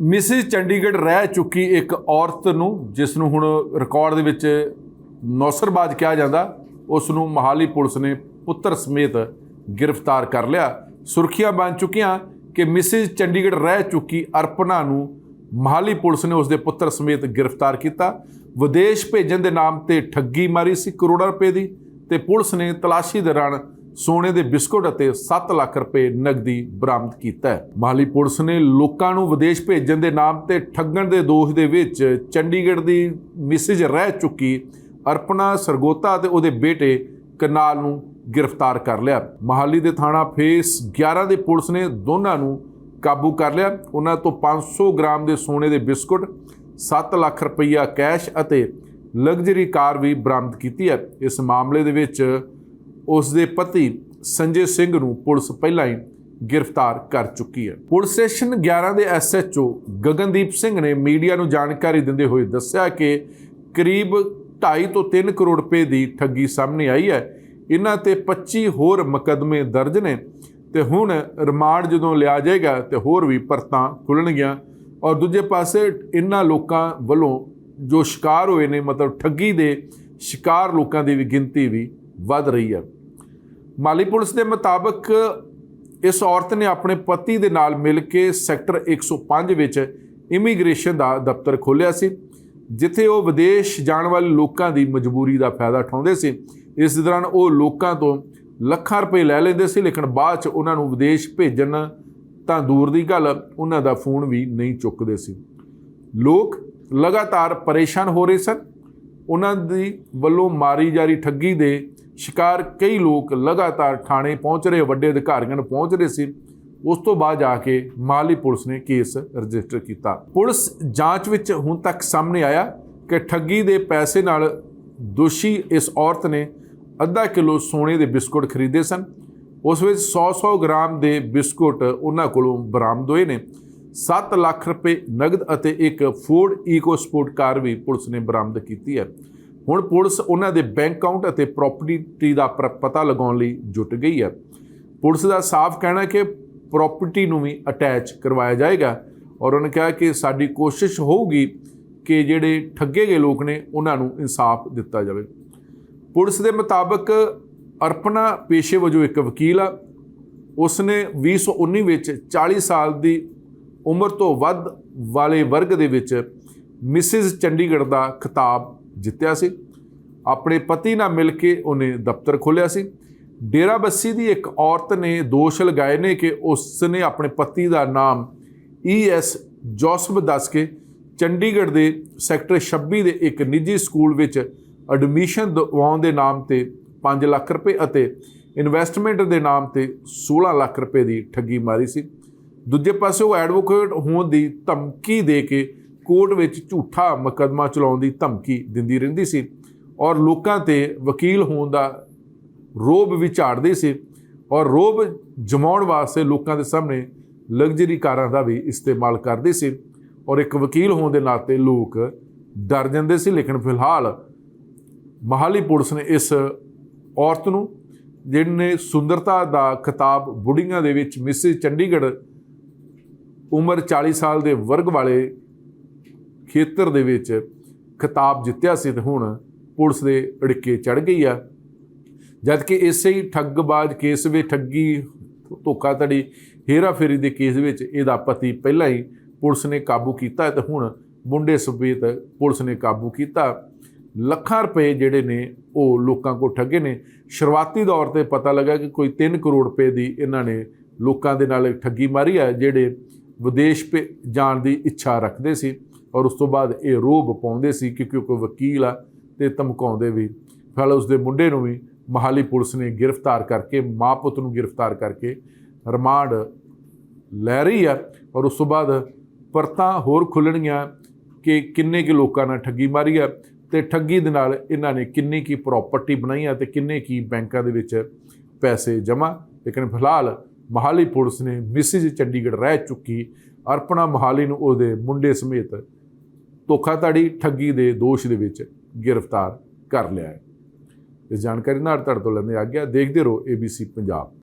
Mrs Chandigarh ਰਹਿ ਚੁੱਕੀ ਇੱਕ ਔਰਤ ਨੂੰ, ਜਿਸ ਨੂੰ ਹੁਣ ਰਿਕਾਰਡ ਦੇ ਵਿੱਚ ਨੌਸਰਬਾਜ਼ ਕਿਹਾ ਜਾਂਦਾ, ਉਸ ਨੂੰ ਮਹਾਲੀ ਪੁਲਿਸ ਨੇ ਪੁੱਤਰ ਸਮੇਤ ਗ੍ਰਿਫਤਾਰ ਕਰ ਲਿਆ। ਸੁਰਖੀਆਂ ਬਣ ਚੁੱਕੀਆਂ ਕਿ ਮਿਸਿਸ ਚੰਡੀਗੜ੍ਹ ਰਹਿ ਚੁੱਕੀ ਅਰਪਣਾ ਨੂੰ ਮਹਾਲੀ ਪੁਲਿਸ ਨੇ ਉਸ ਦੇ ਪੁੱਤਰ ਸਮੇਤ ਗ੍ਰਿਫਤਾਰ ਕੀਤਾ। ਵਿਦੇਸ਼ ਭੇਜਣ ਦੇ ਨਾਮ ਤੇ ਠੱਗੀ ਮਾਰੀ ਸੀ ਕਰੋੜਾਂ ਰੁਪਏ ਦੀ ਤੇ ਪੁਲਿਸ ਨੇ ਤਲਾਸ਼ੀ ਦੌਰਾਨ ਸੋਨੇ ਦੇ ਬਿਸਕੁਟ ਅਤੇ 7 ਲੱਖ ਰੁਪਏ ਨਗਦੀ ਬਰਾਮਦ ਕੀਤਾ ਹੈ। ਮਾਲੀ ਪੁਲਿਸ ਨੇ ਲੋਕਾਂ ਨੂੰ ਵਿਦੇਸ਼ ਭੇਜਣ ਦੇ ਨਾਮ ਤੇ ਠੱਗਣ ਦੇ ਦੋਸ਼ ਦੇ ਵਿੱਚ ਚੰਡੀਗੜ੍ਹ ਦੀ ਮਿਸਿਜ ਰਹਿ ਚੁੱਕੀ ਅਰਪਣਾ ਸਰਗੋਤਾ ਅਤੇ ਉਹਦੇ ਬੇਟੇ ਕਰਨਾਲ ਨੂੰ ਗ੍ਰਿਫਤਾਰ ਕਰ ਲਿਆ। ਮਹਾਲੀ ਦੇ ਥਾਣਾ ਫੇਸ 11 ਦੇ ਪੁਲਿਸ ਨੇ ਦੋਨਾਂ ਨੂੰ ਕਾਬੂ ਕਰ ਲਿਆ। ਉਹਨਾਂ ਤੋਂ 500 ਗ੍ਰਾਮ ਦੇ ਸੋਨੇ ਦੇ ਬਿਸਕੁਟ 7 ਲੱਖ ਰੁਪਈਆ ਕੈਸ਼ ਅਤੇ ਲਗਜ਼ਰੀ ਕਾਰ ਵੀ ਬਰਾਮਦ ਕੀਤੀ ਹੈ। ਇਸ ਮਾਮਲੇ ਦੇ ਵਿੱਚ ਉਸ ਦੇ ਪਤੀ ਸੰਜੇ ਸਿੰਘ ਨੂੰ ਪੁਲਿਸ ਪਹਿਲਾਂ ਹੀ ਗ੍ਰਿਫਤਾਰ ਕਰ ਚੁੱਕੀ ਹੈ। ਪੁਲਿਸ ਸਟੇਸ਼ਨ 11 ਦੇ ਐਸਐਚਓ ਗਗਨਦੀਪ ਸਿੰਘ ਨੇ ਮੀਡੀਆ ਨੂੰ ਜਾਣਕਾਰੀ ਦਿੰਦੇ ਹੋਏ ਦੱਸਿਆ ਕਿ ਕਰੀਬ 2.5 ਤੋਂ 3 ਕਰੋੜ ਰੁਪਏ ਦੀ ਠੱਗੀ ਸਾਹਮਣੇ ਆਈ ਹੈ। ਇਹਨਾਂ ਤੇ 25 ਹੋਰ ਮੁਕੱਦਮੇ ਦਰਜ ਨੇ ਤੇ ਹੁਣ ਰਿਮਾਂਡ ਜਦੋਂ ਲਿਆ ਜਾਏਗਾ ਤੇ ਹੋਰ ਵੀ ਪਰਤਾਂ ਖੁੱਲਣਗੀਆਂ ਔਰ ਦੂਜੇ ਪਾਸੇ ਇਹਨਾਂ ਲੋਕਾਂ ਵੱਲੋਂ ਜੋ ਸ਼ਿਕਾਰ ਹੋਏ ਨੇ, ਮਤਲਬ ਠੱਗੀ ਦੇ ਸ਼ਿਕਾਰ ਲੋਕਾਂ ਦੀ ਵੀ ਗਿਣਤੀ ਵੀ ਵੱਧ ਰਹੀ ਹੈ। ਮਾਲੀ ਪੁਲਿਸ ਦੇ ਮੁਤਾਬਕ ਇਸ ਔਰਤ ਨੇ ਆਪਣੇ ਪਤੀ ਦੇ ਨਾਲ ਮਿਲ ਕੇ ਸੈਕਟਰ 105 ਵਿੱਚ ਇਮੀਗ੍ਰੇਸ਼ਨ ਦਾ ਦਫ਼ਤਰ ਖੋਲ੍ਹਿਆ ਸੀ, ਜਿੱਥੇ ਉਹ ਵਿਦੇਸ਼ ਜਾਣ ਵਾਲੇ ਲੋਕਾਂ ਦੀ ਮਜਬੂਰੀ ਦਾ ਫਾਇਦਾ ਉਠਾਉਂਦੇ ਸੀ। ਇਸ ਦੌਰਾਨ ਉਹ ਲੋਕਾਂ ਤੋਂ ਲੱਖਾਂ ਰੁਪਏ ਲੈ ਲੈਂਦੇ ਸੀ, ਲੇਕਿਨ ਬਾਅਦ ਚ ਉਹਨਾਂ ਨੂੰ ਵਿਦੇਸ਼ ਭੇਜਣ ਤਾਂ ਦੂਰ ਦੀ ਗੱਲ, ਉਹਨਾਂ ਦਾ ਫੋਨ ਵੀ ਨਹੀਂ ਚੁੱਕਦੇ ਸੀ। ਲੋਕ ਲਗਾਤਾਰ ਪਰੇਸ਼ਾਨ ਹੋ ਰਹੇ ਸਨ। ਉਹਨਾਂ ਦੀ ਵੱਲੋਂ ਮਾਰੀ ਜਾ ਰਹੀ ਠੱਗੀ ਦੇ ਸ਼ਿਕਾਰ ਕਈ ਲੋਕ ਲਗਾਤਾਰ ਥਾਣੇ ਪਹੁੰਚ ਰਹੇ, ਵੱਡੇ ਅਧਿਕਾਰੀਆਂ ਨੂੰ ਪਹੁੰਚ ਰਹੇ ਸੀ। ਉਸ ਤੋਂ ਬਾਅਦ ਜਾ ਕੇ ਮਾਲੀ ਪੁਲਿਸ ਨੇ ਕੇਸ ਰਜਿਸਟਰ ਕੀਤਾ। ਪੁਲਿਸ ਜਾਂਚ ਵਿੱਚ ਹੁਣ ਤੱਕ ਸਾਹਮਣੇ ਆਇਆ ਕਿ ਠੱਗੀ ਦੇ ਪੈਸੇ ਨਾਲ ਦੋਸ਼ੀ ਇਸ ਔਰਤ ਨੇ ਅੱਧਾ ਕਿਲੋ ਸੋਨੇ ਦੇ ਬਿਸਕੁਟ ਖਰੀਦੇ ਸਨ। ਉਸ ਵਿੱਚ 100-100 ਗ੍ਰਾਮ ਦੇ ਬਿਸਕੁਟ ਉਹਨਾਂ ਕੋਲੋਂ ਬਰਾਮਦ ਹੋਏ ਨੇ। 7 ਲੱਖ ਰੁਪਏ ਨਗਦ ਅਤੇ ਇੱਕ ਫੋਰਡ ਈਕੋ ਸਪੋਰਟ ਕਾਰ ਵੀ ਪੁਲਿਸ ਨੇ ਬਰਾਮਦ ਕੀਤੀ ਹੈ। ਹੁਣ ਪੁਲਿਸ ਉਹਨਾਂ ਦੇ ਬੈਂਕ ਅਕਾਊਂਟ ਅਤੇ ਪ੍ਰਾਪਰਟੀ ਦਾ ਪ- ਪਤਾ ਲਗਾਉਣ ਲਈ ਜੁਟ ਗਈ ਹੈ। ਪੁਲਿਸ ਦਾ ਸਾਫ਼ ਕਹਿਣਾ ਕਿ ਪ੍ਰਾਪਰਟੀ ਨੂੰ ਵੀ ਅਟੈਚ ਕਰਵਾਇਆ ਜਾਏਗਾ ਔਰ ਉਹਨੇ ਕਿਹਾ ਕਿ ਸਾਡੀ ਕੋਸ਼ਿਸ਼ ਹੋਊਗੀ ਕਿ ਜਿਹੜੇ ਠੱਗੇ ਗਏ ਲੋਕ ਨੇ ਉਹਨਾਂ ਨੂੰ ਇਨਸਾਫ ਦਿੱਤਾ ਜਾਵੇ। ਪੁਲਿਸ ਦੇ ਮੁਤਾਬਕ ਅਰਪਣਾ ਪੇਸ਼ੇ ਵਜੋਂ ਇੱਕ ਵਕੀਲ ਆ। ਉਸਨੇ 2019 ਵਿੱਚ 40 ਸਾਲ ਦੀ ਉਮਰ ਤੋਂ ਵੱਧ ਵਾਲੇ ਵਰਗ ਦੇ ਵਿੱਚ ਮਿਸਿਸ ਚੰਡੀਗੜ੍ਹ ਦਾ ਖਿਤਾਬ ਜਿੱਤਿਆ ਸੀ। ਆਪਣੇ ਪਤੀ ਨਾਲ ਮਿਲ ਕੇ ਉਹਨੇ ਦਫ਼ਤਰ ਖੋਲ੍ਹਿਆ ਸੀ। ਡੇਰਾ ਬੱਸੀ ਦੀ ਇੱਕ ਔਰਤ ਨੇ ਦੋਸ਼ ਲਗਾਏ ਨੇ ਕਿ ਉਸ ਨੇ ਆਪਣੇ ਪਤੀ ਦਾ ਨਾਮ ਈਐਸ ਜੋਸਫ ਦੱਸ ਕੇ ਚੰਡੀਗੜ੍ਹ ਦੇ ਸੈਕਟਰ 26 ਦੇ ਇੱਕ ਨਿੱਜੀ ਸਕੂਲ ਵਿੱਚ ਐਡਮਿਸ਼ਨ ਦਿਵਾਉਣ ਦੇ ਨਾਮ ਤੇ 5 ਲੱਖ ਰੁਪਏ ਅਤੇ ਇਨਵੈਸਟਮੈਂਟ ਦੇ ਨਾਮ ਤੇ 16 ਲੱਖ ਰੁਪਏ ਦੀ ਠੱਗੀ ਮਾਰੀ ਸੀ। ਦੂਜੇ ਪਾਸੇ ਉਹ ਐਡਵੋਕੇਟ ਹੋਣ ਦੀ ਧਮਕੀ ਦੇ ਕੇ ਕੋਰਟ ਵਿੱਚ ਝੂਠਾ ਮੁਕੱਦਮਾ ਚਲਾਉਣ ਦੀ ਧਮਕੀ ਦਿੰਦੀ ਰਹਿੰਦੀ ਸੀ ਔਰ ਲੋਕਾਂ ਤੇ ਵਕੀਲ ਹੋਣ ਦਾ ਰੋਬ ਵੀ ਝਾੜਦੇ ਸੀ ਔਰ ਰੋਬ ਜਮਾਉਣ ਵਾਸਤੇ ਲੋਕਾਂ ਦੇ ਸਾਹਮਣੇ ਲਗਜ਼ਰੀ ਕਾਰਾਂ ਦਾ ਵੀ ਇਸਤੇਮਾਲ ਕਰਦੇ ਸੀ ਔਰ ਇੱਕ ਵਕੀਲ ਹੋਣ ਦੇ ਨਾਤੇ ਲੋਕ ਡਰ ਜਾਂਦੇ ਸੀ, ਲੇਕਿਨ ਫਿਲਹਾਲ ਮਹਾਲੀ ਪੁਲਿਸ ਨੇ ਇਸ ਔਰਤ ਨੂੰ, ਜਿਹਨੇ ਸੁੰਦਰਤਾ ਦਾ ਖਿਤਾਬ ਬੁੜੀਆਂ ਦੇ ਵਿੱਚ ਮਿਸਿਸ ਚੰਡੀਗੜ੍ਹ ਉਮਰ 40 ਸਾਲ ਦੇ ਵਰਗ ਵਾਲੇ ਖੇਤਰ ਦੇ ਵਿੱਚ ਖਿਤਾਬ ਜਿੱਤਿਆ ਸੀ ਤੇ ਹੁਣ ਪੁਲਿਸ ਦੇ ਅੜਿੱਕੇ ਚੜ ਗਈ ਆ। ਜਦ ਕਿ ਇਸੇ ਹੀ ਠੱਗਬਾਜ਼ ਕੇਸ ਵਿੱਚ ਠੱਗੀ ਧੋਖਾਧੜੀ ਹੇਰਾਫੇਰੀ ਦੇ ਕੇਸ ਵਿੱਚ ਇਹਦਾ ਪਤੀ ਪਹਿਲਾਂ ਹੀ ਪੁਲਿਸ ਨੇ ਕਾਬੂ ਕੀਤਾ ਹੈ ਤੇ ਹੁਣ ਮੁੰਡੇ ਸਮੇਤ ਪੁਲਿਸ ਨੇ ਕਾਬੂ ਕੀਤਾ। ਲੱਖਾਂ ਰੁਪਏ ਜਿਹੜੇ ਨੇ ਉਹ ਲੋਕਾਂ ਕੋ ਠੱਗੇ ਨੇ। ਸ਼ੁਰੂਆਤੀ ਦੌਰ ਤੇ ਪਤਾ ਲੱਗਾ ਕਿ ਕੋਈ 3 ਕਰੋੜ ਰੁਪਏ ਦੀ ਇਹਨਾਂ ਨੇ ਲੋਕਾਂ ਦੇ ਨਾਲ ਠੱਗੀ ਮਾਰੀ ਆ, ਜਿਹੜੇ ਵਿਦੇਸ਼ ਭੇ, ਜਾਣ ਦੀ ਇੱਛਾ ਰੱਖਦੇ ਸੀ। ਔਰ ਉਸ ਤੋਂ ਬਾਅਦ ਇਹ ਰੋਬ ਪਾਉਂਦੇ ਸੀ ਕਿ ਕਿਉਂਕਿ ਕੋਈ ਵਕੀਲ ਆ ਤੇ ਧਮਕਾਉਂਦੇ ਵੀ। ਫਿਰ ਉਸ ਦੇ ਮੁੰਡੇ ਨੂੰ ਵੀ ਮਹਾਲੀ ਪੁਲਿਸ ਨੇ ਗ੍ਰਿਫਤਾਰ ਕਰਕੇ, ਮਾਂ ਪੁੱਤ ਨੂੰ ਗ੍ਰਿਫਤਾਰ ਕਰਕੇ ਰਿਮਾਂਡ ਲੈ ਰਹੀ ਆ ਔਰ ਉਸ ਤੋਂ ਬਾਅਦ ਪਰਤਾਂ ਹੋਰ ਖੁੱਲਣਗੀਆਂ ਕਿ ਕਿੰਨੇ ਕਿ ਲੋਕਾਂ ਨਾਲ ਠੱਗੀ ਮਾਰੀ ਆ ਤੇ ਠੱਗੀ ਦੇ ਨਾਲ ਇਹਨਾਂ ਨੇ ਕਿੰਨੀ ਕੀ ਪ੍ਰਾਪਰਟੀ ਬਣਾਈ ਆ ਤੇ ਕਿੰਨੇ ਕੀ ਬੈਂਕਾਂ ਦੇ ਵਿੱਚ ਪੈਸੇ ਜਮ੍ਹਾਂ। ਲੇਕਿਨ ਫਿਲਹਾਲ ਮਹਾਲੀ ਪੁਲਿਸ ਨੇ ਮਿਸਿਜ਼ ਚੰਡੀਗੜ੍ਹ ਰਹਿ ਚੁੱਕੀ, ਅਰਪਣਾ ਮਹਾਲੀ ਨੂੰ ਉਹਦੇ ਮੁੰਡੇ ਸਮੇਤ ਧੋਖਾਧੜੀ ਠੱਗੀ ਦੇ ਦੋਸ਼ ਦੇ ਵਿੱਚ ਗ੍ਰਿਫਤਾਰ ਕਰ ਲਿਆ ਹੈ। ਇਸ ਜਾਣਕਾਰੀ ਨਾਲ ਤੁਹਾਡੇ ਤੋਂ ਲੈਂਦੇ ਆ ਗਿਆ ਦੇਖਦੇ ਰਹੋ ABC ਪੰਜਾਬ।